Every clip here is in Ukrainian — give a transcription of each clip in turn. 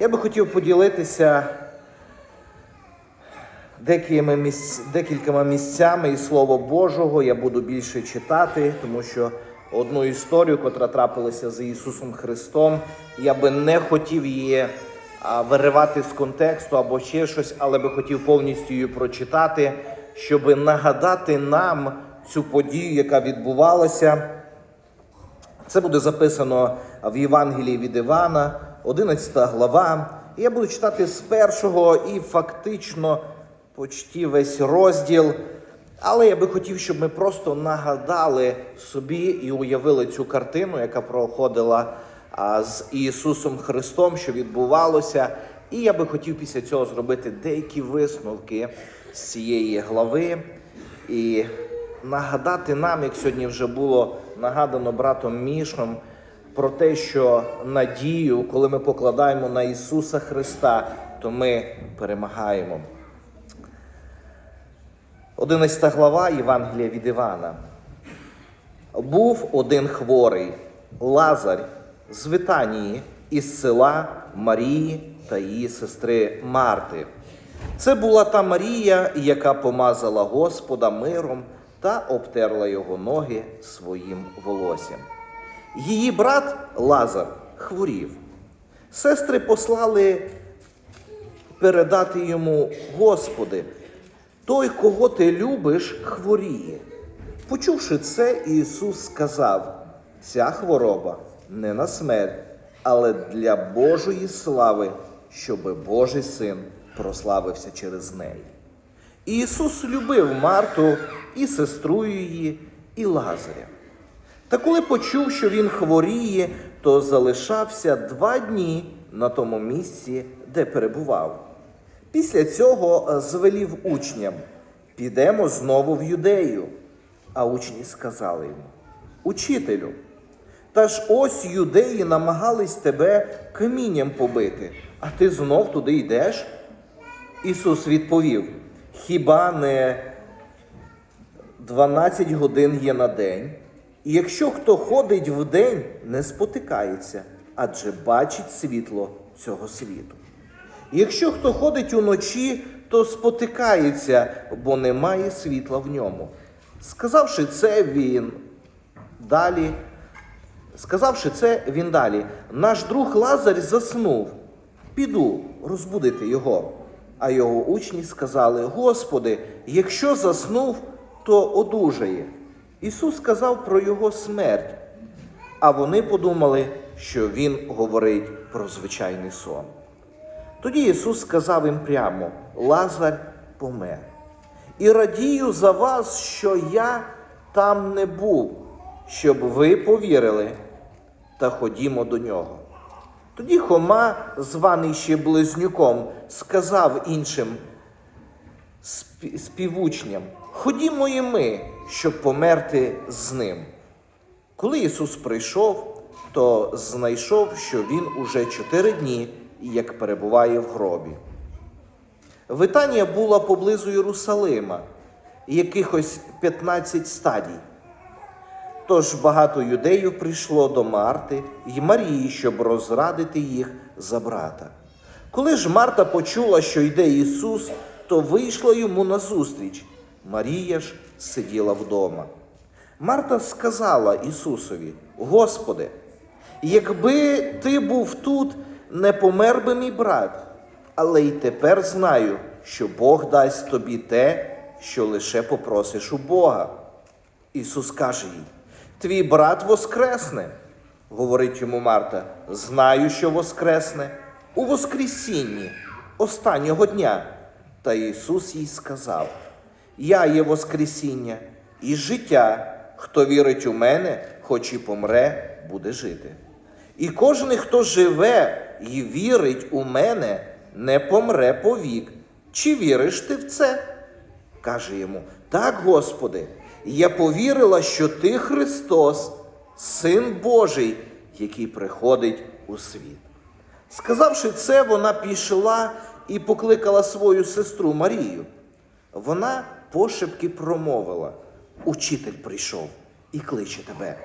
Я би хотів поділитися декількома, місцями із Слова Божого. Я буду більше читати, тому що одну історію, котра трапилася з Ісусом Христом, я би не хотів її виривати з контексту або ще щось, але би хотів повністю її прочитати, щоб нагадати нам цю подію, яка відбувалася. Це буде записано в Євангелії від Івана, 11 глава. Я буду читати з першого і фактично почти весь розділ. Але я би хотів, щоб ми просто нагадали собі і уявили цю картину, яка проходила з Ісусом Христом, що відбувалося. І я би хотів після цього зробити деякі висновки з цієї глави. І нагадати нам, як сьогодні вже було нагадано братом Мішом, про те, що надію, коли ми покладаємо на Ісуса Христа, то ми перемагаємо. 11 глава Євангелія від Івана. Був один хворий Лазар з Витанії із села Марії та її сестри Марти. Це була та Марія, яка помазала Господа миром та обтерла його ноги своїм волоссям. Її брат Лазар хворів. Сестри послали передати йому, Господи, той, кого ти любиш, хворіє. Почувши це, Ісус сказав: ця хвороба не на смерть, але для Божої слави, щоби Божий син прославився через неї. Ісус любив Марту і сестру її, і Лазаря. Та коли почув, що він хворіє, то залишався два дні на тому місці, де перебував. Після цього е, звелів учням: підемо знову в юдею. А учні сказали йому: Учителю, та ж ось юдеї намагались тебе камінням побити, а ти знов туди йдеш? Ісус відповів: Хіба не 12 годин є на день? І якщо хто ходить вдень, не спотикається, адже бачить світло цього світу. Якщо хто ходить уночі, то спотикається, бо немає світла в ньому. Сказавши це, він далі, сказавши це, він далі, наш друг Лазар заснув. Піду розбудити його. А його учні сказали: Господи, якщо заснув, то одужає. Ісус сказав про його смерть, а вони подумали, що Він говорить про звичайний сон. Тоді Ісус сказав їм прямо: Лазар помер. І радію за вас, що я там не був, щоб ви повірили, та ходімо до нього. Тоді Хома, званий ще близнюком, сказав іншим співучням: Ходімо і ми, щоб померти з ним. Коли Ісус прийшов, то знайшов, що Він уже чотири дні, як перебуває в гробі. Витанія була поблизу Єрусалима, якихось 15 стадій. Тож багато юдеїв прийшло до Марти й Марії, щоб розрадити їх за брата. Коли ж Марта почула, що йде Ісус, то вийшла йому назустріч. Марія ж сиділа вдома. Марта сказала Ісусові: Господи, якби ти був тут, не помер би мій брат, але й тепер знаю, що Бог дасть тобі те, що лише попросиш у Бога. Ісус каже їй: Твій брат воскресне, говорить йому Марта. Знаю, що воскресне у Воскресінні останнього дня. Та Ісус їй сказав: Я є Воскресіння і життя. Хто вірить у мене, хоч і помре, буде жити. І кожен, хто живе і вірить у мене, не помре повік. Чи віриш ти в це? Каже йому: Так, Господи, я повірила, що Ти Христос, Син Божий, який приходить у світ. Сказавши це, вона пішла і покликала свою сестру Марію. Вона пошепки промовила: Учитель прийшов і кличе тебе.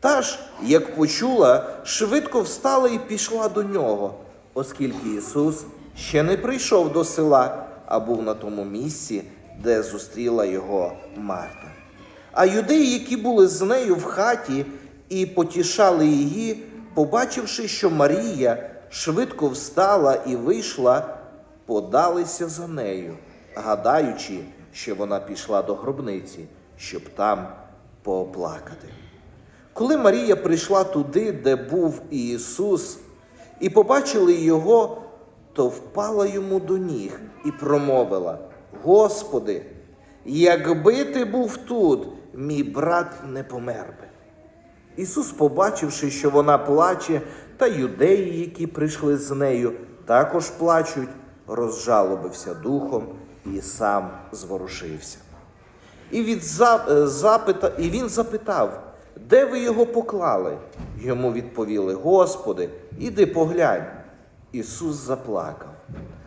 Та ж, як почула, швидко встала і пішла до нього. оскільки Ісус ще не прийшов до села, а був на тому місці, де зустріла його Марта. А юдеї, які були з нею в хаті і потішали її, побачивши, що Марія швидко встала і вийшла, подалися за нею, гадаючи, що вона пішла до гробниці, щоб там пооплакати. Коли Марія прийшла туди, де був Ісус, і побачили його, то впала йому до ніг і промовила: Господи, якби ти був тут, мій брат не помер би. Ісус, побачивши, що вона плаче, та юдеї, які прийшли з нею, також плачуть, розжалобився духом і сам зворушився. І, від е, запита, і він запитав, де ви його поклали? Йому відповіли: Господи, іди поглянь. Ісус заплакав,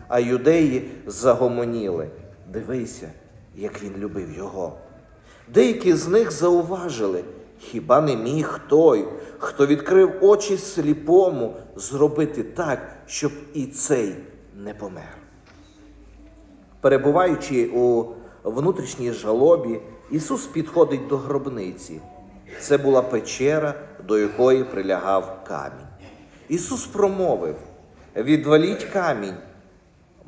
а юдеї загомоніли. Дивися, як він любив його. Деякі з них зауважили, хіба не міг той, хто відкрив очі сліпому, зробити так, щоб і цей не помер. Перебуваючи у внутрішній жалобі, Ісус підходить до гробниці. Це була печера, до якої прилягав камінь. Ісус промовив: відваліть камінь.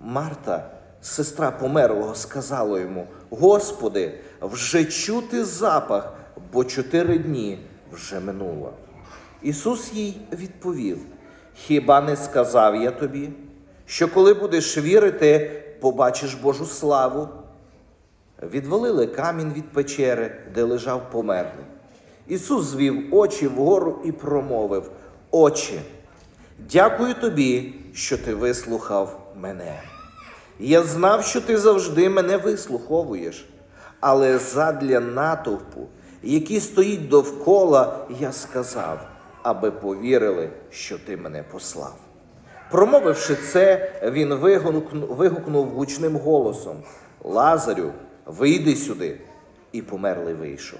Марта, сестра померлого, сказала йому: Господи, вже чути запах, бо чотири дні вже минуло. Ісус їй відповів: Хіба не сказав я тобі, що коли будеш вірити, побачиш Божу славу? Відвалили камінь від печери, де лежав померлий. Ісус звів очі вгору і промовив: Отче, дякую тобі, що ти вислухав мене. Я знав, що ти завжди мене вислуховуєш, але задля натовпу, який стоїть довкола, я сказав, аби повірили, що ти мене послав. Промовивши це, він вигукнув, гучним голосом: Лазарю, вийди сюди. І померлий вийшов.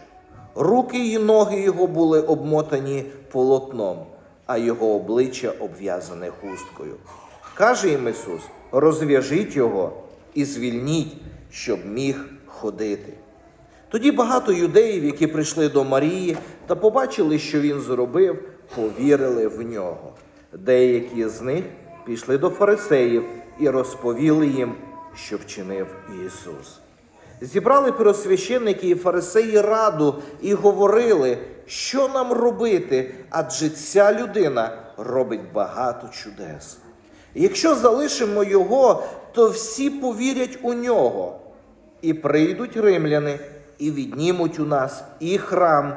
Руки й ноги його були обмотані полотном, а його обличчя обв'язане хусткою. Каже їм Ісус: розв'яжіть його і звільніть, щоб міг ходити. Тоді багато юдеїв, які прийшли до Марії та побачили, що він зробив, повірили в нього. Деякі з них пішли до фарисеїв і розповіли їм, що вчинив Ісус. Зібрали первосвященники і фарисеї раду і говорили, що нам робити, адже ця людина робить багато чудес. Якщо залишимо його, то всі повірять у нього, і прийдуть римляни, і віднімуть у нас і храм,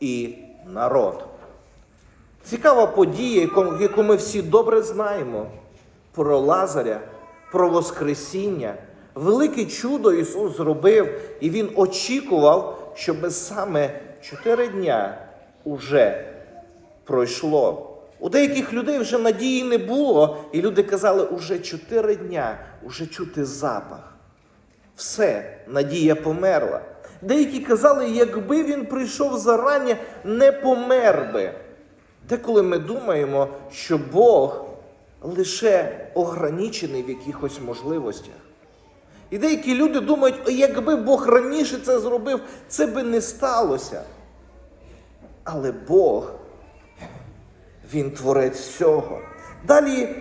і народ. Цікава подія, яку- ми всі добре знаємо про Лазаря, про Воскресіння. Велике чудо Ісус зробив, і Він очікував, щоб саме чотири дня уже пройшло. У деяких людей вже надії не було, і люди казали, уже чотири дня, уже чути запах. Все, надія померла. Деякі казали, якби він прийшов зарані, не помер би. Деколи ми думаємо, що Бог лише ограничений в якихось можливостях. І деякі люди думають, «О, якби Бог раніше це зробив, це би не сталося. Але Бог, Він творець всього. Далі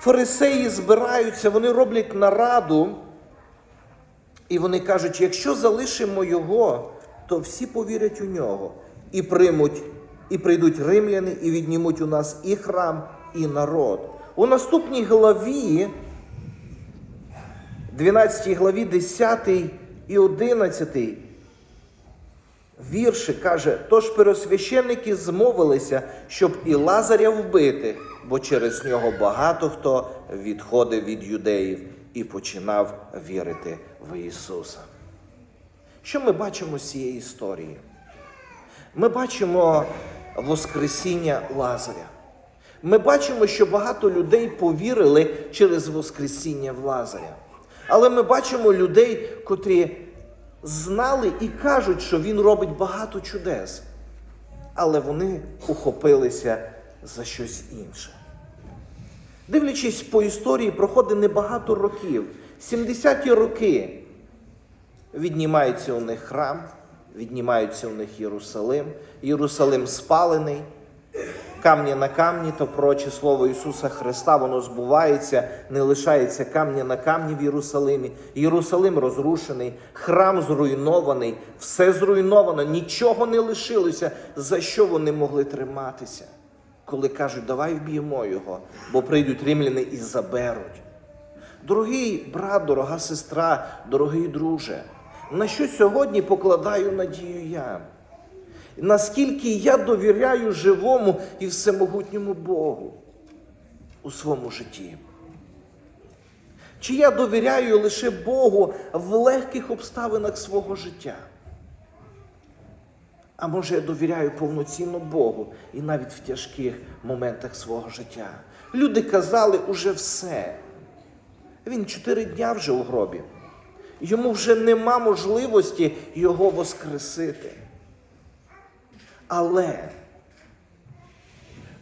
фарисеї збираються, вони роблять нараду, і вони кажуть, якщо залишимо його, то всі повірять у нього і приймуть, і прийдуть римляни, і віднімуть у нас і храм, і народ. У наступній главі, 12 главі, 10 і 11 вірші каже: тож первосвященники змовилися, щоб і Лазаря вбити, бо через нього багато хто відходив від юдеїв і починав вірити в Ісуса. Що ми бачимо з цієї історії? Ми бачимо Воскресіння Лазаря. Ми бачимо, що багато людей повірили через Воскресіння в Лазаря. Але ми бачимо людей, котрі знали і кажуть, що він робить багато чудес. Але вони ухопилися за щось інше. Дивлячись по історії, проходить небагато років. 70-ті роки віднімається у них храм, віднімається у них Єрусалим, Єрусалим спалений, камні на камні, то проче слово Ісуса Христа, воно збувається, не лишається камня на камні в Єрусалимі. Єрусалим розрушений, храм зруйнований, все зруйновано, нічого не лишилося, за що вони могли триматися. Коли кажуть, давай вб'ємо його, бо прийдуть римляни і заберуть. Дорогий брат, дорога сестра, дорогий друже, на що сьогодні покладаю надію я? Наскільки я довіряю живому і всемогутньому Богу у своєму житті? Чи я довіряю лише Богу в легких обставинах свого життя? А може я довіряю повноцінно Богу і навіть в тяжких моментах свого життя? Люди казали уже все. Він чотири дня вже у гробі. Йому вже нема можливості його воскресити. Але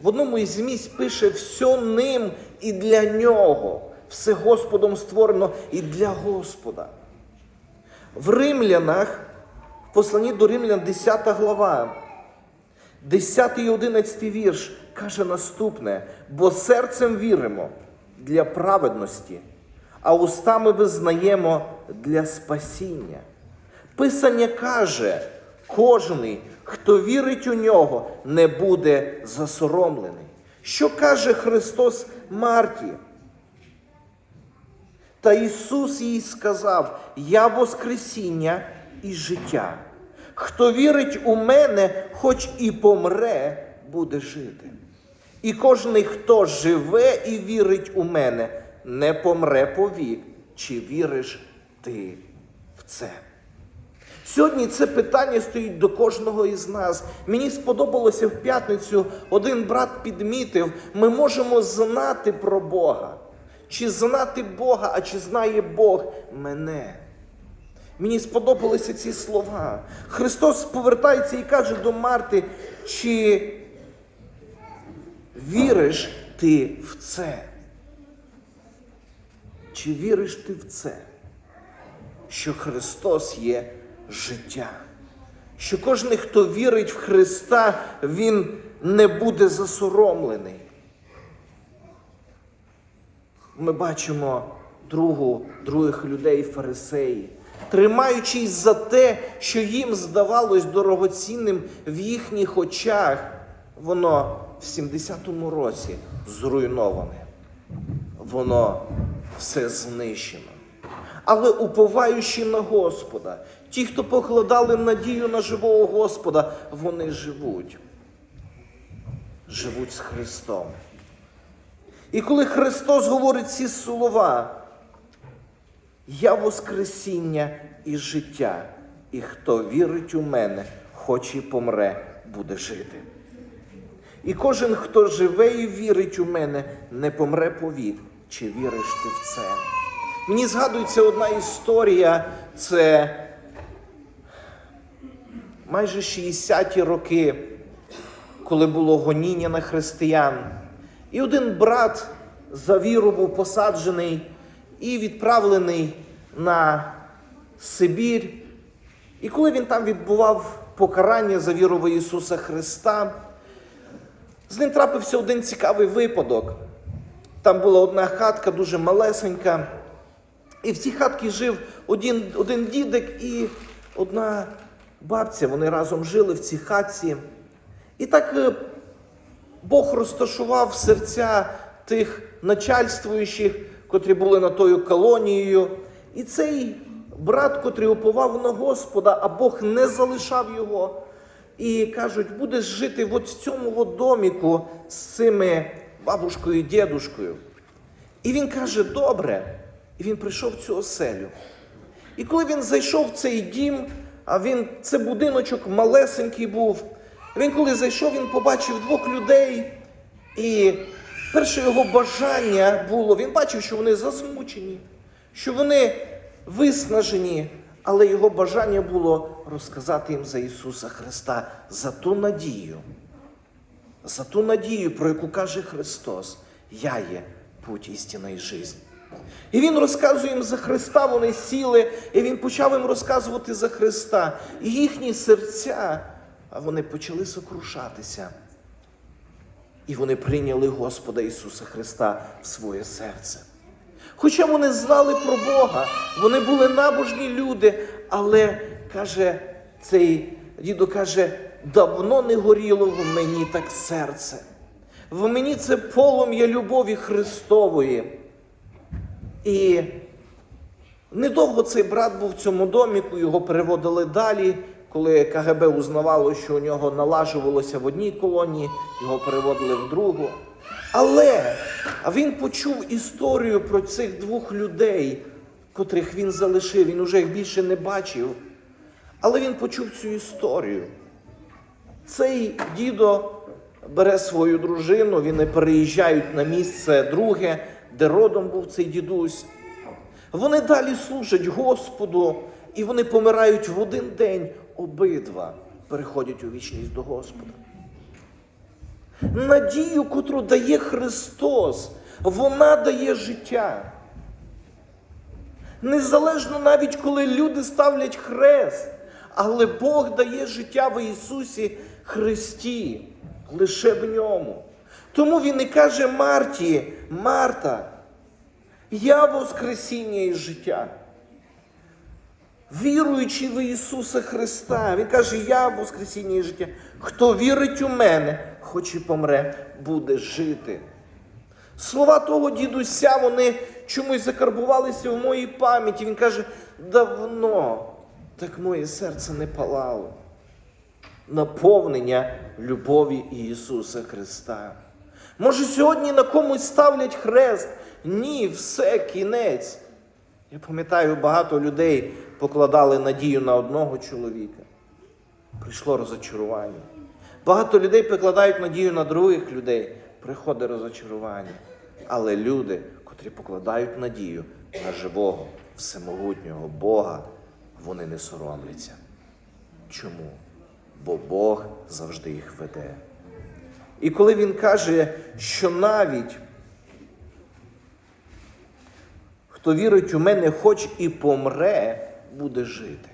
в одному із місць пише все ним і для нього, все Господом створено і для Господа. В Римлянах, в посланні до Римлян, 10 глава, 10 і 11 вірш каже наступне: бо серцем віримо для праведності, а устами визнаємо для спасіння. Писання каже, кожний, хто вірить у нього, не буде засоромлений. Що каже Христос Марті? Та Ісус їй сказав: Я Воскресіння і життя. Хто вірить у мене, хоч і помре, буде жити. І кожний, хто живе і вірить у мене, не помре повік. Чи віриш ти в це? Сьогодні це питання стоїть до кожного із нас. Мені сподобалося в п'ятницю, один брат підмітив, ми можемо знати про Бога. Чи знати Бога, а чи знає Бог мене? Мені сподобалися ці слова. Христос повертається і каже до Марти, чи віриш ти в це? Чи віриш ти в це? Що Христос є життя? Що кожен, хто вірить в Христа, Він не буде засоромлений. Ми бачимо другу, других людей, фарисеї, тримаючись за те, що їм здавалось дорогоцінним в їхніх очах, воно в 70-му році зруйноване. Воно все знищено. Але уповаючи на Господа, ті, хто покладали надію на живого Господа, вони живуть. Живуть з Христом. І коли Христос говорить ці слова, я Воскресіння і життя, і хто вірить у мене, хоч і помре, буде жити. І кожен, хто живе і вірить у мене, не помре повік. Чи віриш ти в це? Мені згадується одна історія, це майже 60-ті роки, коли було гоніння на християн. І один брат за віру був посаджений і відправлений на Сибір. І коли він там відбував покарання за віру в Ісуса Христа, з ним трапився один цікавий випадок. Там була одна хатка, дуже малесенька. І в цій хатці жив один, один дідик і одна бабця. Вони разом жили в цій хатці. І так е, Бог розташував серця тих начальствуючих, котрі були над тою колонією. І цей брат, котрий уповав на Господа, а Бог не залишав його. І кажуть, будеш жити от в цьому от доміку з цими бабушкою і дідушкою. І він каже, добре. І він прийшов в цю оселю. І коли він зайшов в цей дім, а він це будиночок малесенький був. Він коли зайшов, він побачив двох людей. І перше його бажання було, він бачив, що вони засмучені, що вони виснажені, але його бажання було розказати їм за Ісуса Христа, за ту надію, за ту надію, про яку каже Христос, Я є путь істина і жизнь. І він розказує їм за Христа, вони сіли, і він почав їм розказувати за Христа. І їхні серця, а вони почали сокрушатися. І вони прийняли Господа Ісуса Христа в своє серце. Хоча вони знали про Бога, вони були набожні люди, але каже цей дідо каже, давно не горіло в мені так серце. В мені це полум'я любові Христової. І недовго цей брат був в цьому доміку, його переводили далі. Коли КГБ узнавало, що у нього налажувалося в одній колонії, його переводили в другу. Але він почув історію про цих двох людей, котрих він залишив. Він уже їх більше не бачив. Але він почув цю історію. Цей дідо бере свою дружину, вони переїжджають на місце друге, де родом був цей дідусь. Вони далі служать Господу, і вони помирають в один день. Обидва переходять у вічність до Господа. Надію, котру дає Христос, вона дає життя. Незалежно навіть коли люди ставлять хрест, але Бог дає життя в Ісусі Христі, лише в ньому. Тому Він і каже Марті, Марта, я Воскресіння і життя. Віруючи в Ісуса Христа, Він каже, я Воскресіння і життя. Хто вірить у мене, хоч і помре, буде жити. Слова того дідуся, вони чомусь закарбувалися в моїй пам'яті. Він каже, давно так моє серце не палало. Наповнення любові Ісуса Христа. Може, сьогодні на комусь ставлять хрест? Ні, все, кінець. Я пам'ятаю, багато людей покладали надію на одного чоловіка. Прийшло розочарування. Багато людей покладають надію на других людей. Приходить розочарування. Але люди, котрі покладають надію на живого, всемогутнього Бога, вони не соромляться. Чому? Бо Бог завжди їх веде. І коли він каже, що навіть хто вірить у мене, хоч і помре, буде жити.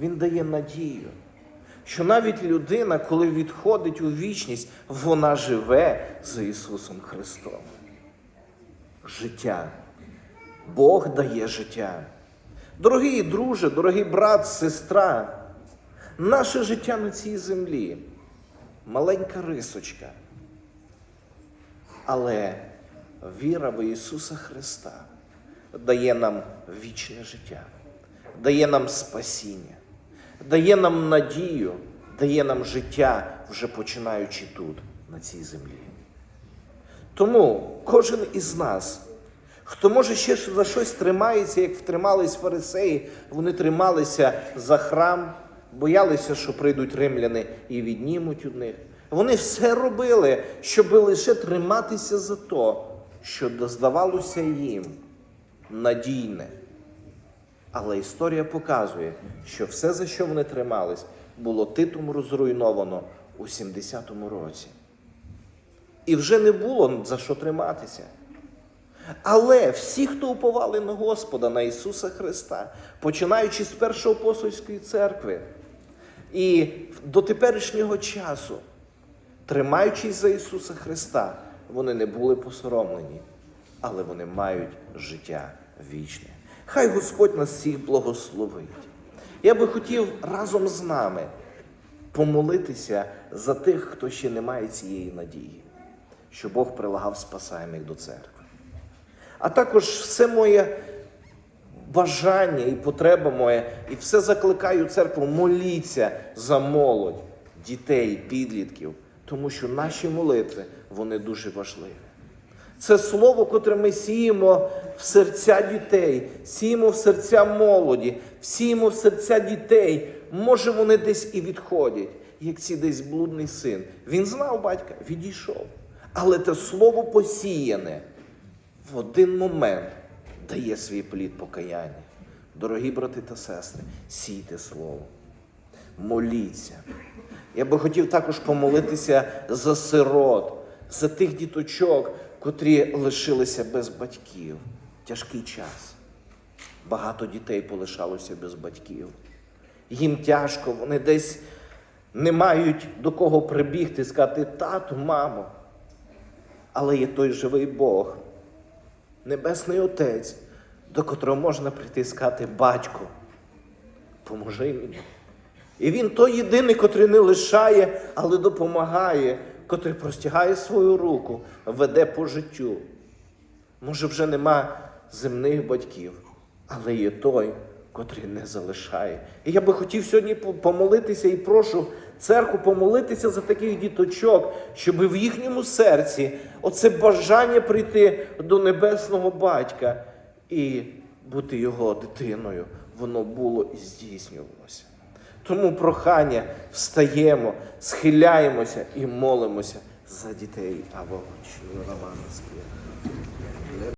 Він дає надію, що навіть людина, коли відходить у вічність, вона живе з Ісусом Христом. Життя. Бог дає життя. Дорогий друже, дорогий брат, сестра, наше життя на цій землі маленька рисочка. Але віра в Ісуса Христа дає нам вічне життя, дає нам спасіння, дає нам надію, дає нам життя, вже починаючи тут, на цій землі. Тому кожен із нас, хто може ще за щось тримається, як втримались фарисеї, вони трималися за храм, боялися, що прийдуть римляни і віднімуть у них. Вони все робили, щоб лише триматися за то, що здавалося їм надійне. Але історія показує, що все, за що вони тримались, було титом розруйновано у 70-му році. І вже не було за що триматися. Але всі, хто уповали на Господа, на Ісуса Христа, починаючи з першої апостольської церкви і до теперішнього часу, тримаючись за Ісуса Христа, вони не були посоромлені, але вони мають життя вічне. Хай Господь нас всіх благословить. Я би хотів разом з нами помолитися за тих, хто ще не має цієї надії, що Бог прилагав спасаємих до церкви. А також все моє бажання і потреба моя, і все закликаю церкву, моліться за молодь, дітей, підлітків, тому що наші молитви вони дуже важливі. Це слово, котре ми сіємо в серця дітей, сіємо в серця молоді, сіємо в серця дітей. Може, вони десь і відходять, як ці десь блудний син. Він знав батька, відійшов. Але те слово посіяне в один момент дає свій плід покаяння. Дорогі брати та сестри, сійте слово, моліться. Я би хотів також помолитися за сирот, за тих діточок, котрі лишилися без батьків. Тяжкий час. Багато дітей полишалося без батьків. Їм тяжко, вони десь не мають до кого прибігти сказати тату, мамо. Але є той живий Бог, Небесний Отець, до котрого можна прийти і сказати, батько, поможи мені. І він той єдиний, котрий не лишає, але допомагає, котрий простягає свою руку, веде по життю. Може, вже нема земних батьків, але є той, котрий не залишає. І я би хотів сьогодні помолитися і прошу церкву помолитися за таких діточок, щоб в їхньому серці оце бажання прийти до небесного батька і бути його дитиною, воно було і здійснювалося. Тому прохання встаємо, схиляємося і молимося за дітей. Або Романа.